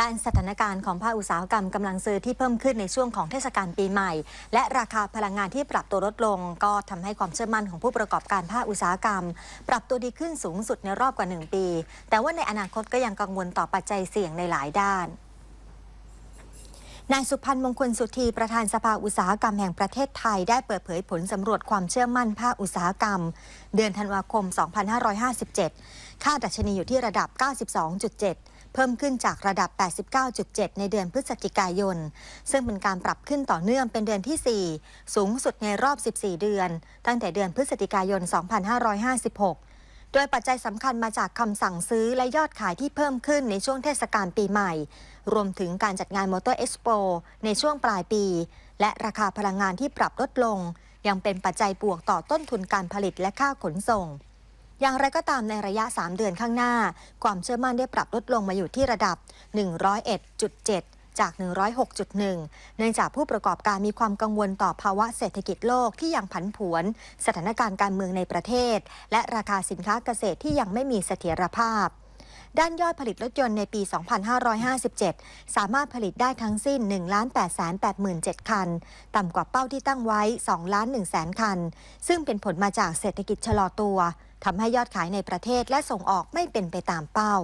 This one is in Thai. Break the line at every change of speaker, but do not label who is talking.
ด้านสถานการณ์ของภาคอุตสาหกรรมกำลังซื้อที่เพิ่มขึ้นในช่วงของเทศกาลปีใหม่ และราคาพลังงานที่ปรับตัวลดลง ก็ทำให้ความเชื่อมั่นของผู้ประกอบการภาคอุตสาหกรรม ปรับตัวดีขึ้นสูงสุดในรอบกว่า 1 ปี แต่ว่าในอนาคตก็ยังกังวลต่อปัจจัยเสี่ยงในหลายด้านนายสุพันธ์มงคลสุธีประธานสภาอุตสาหกรรมแห่งประเทศไทยได้เปิดเผยผลสำรวจความเชื่อมั่นภาคอุตสาหกรรม เดือนธันวาคม 2557 ค่าดัชนีอยู่ที่ระดับ 92.7 เพิ่มขึ้นจากระดับ 89.7 ในเดือนพฤศจิกายน ซึ่งเป็นการปรับขึ้นต่อเนื่องเป็นเดือนที่ 4 สูงสุดในรอบ 14 เดือน ตั้งแต่เดือนพฤศจิกายน 2556 โดยปัจจัยสำคัญมาจากคำสั่งซื้อและยอดขายที่เพิ่มขึ้นในช่วงเทศกาลปีใหม่ รวมถึงการจัดงานมอเตอร์เอ็กซ์โปในช่วงปลายปี และราคาพลังงานที่ปรับลดลง ยังเป็นปัจจัยบวกต่อต้นทุนการผลิตและค่าขนส่ง อย่างไรก็ตามในระยะ 3 เดือนข้างหน้า ความเชื่อมั่นได้ปรับลดลงมาอยู่ที่ระดับ 101.7จาก 106.1 เนื่องจากผู้ประกอบการมีความกังวลต่อภาวะเศรษฐกิจโลกที่ยังผันผวน สถานการณ์การเมืองในประเทศ และราคาสินค้าเกษตรที่ยังไม่มีเสถียรภาพ ด้านยอดผลิตรถยนต์ในปี 2557 สามารถผลิตได้ทั้งสิ้น 1,887,000 คัน ต่ำกว่าเป้าที่ตั้งไว้2ล้าน1แสนคัน ซึ่งเป็นผลมาจากเศรษฐกิจชะลอตัวทำให้ยอดขายในประเทศและส่งออกไม่เป็นไปตามเป้า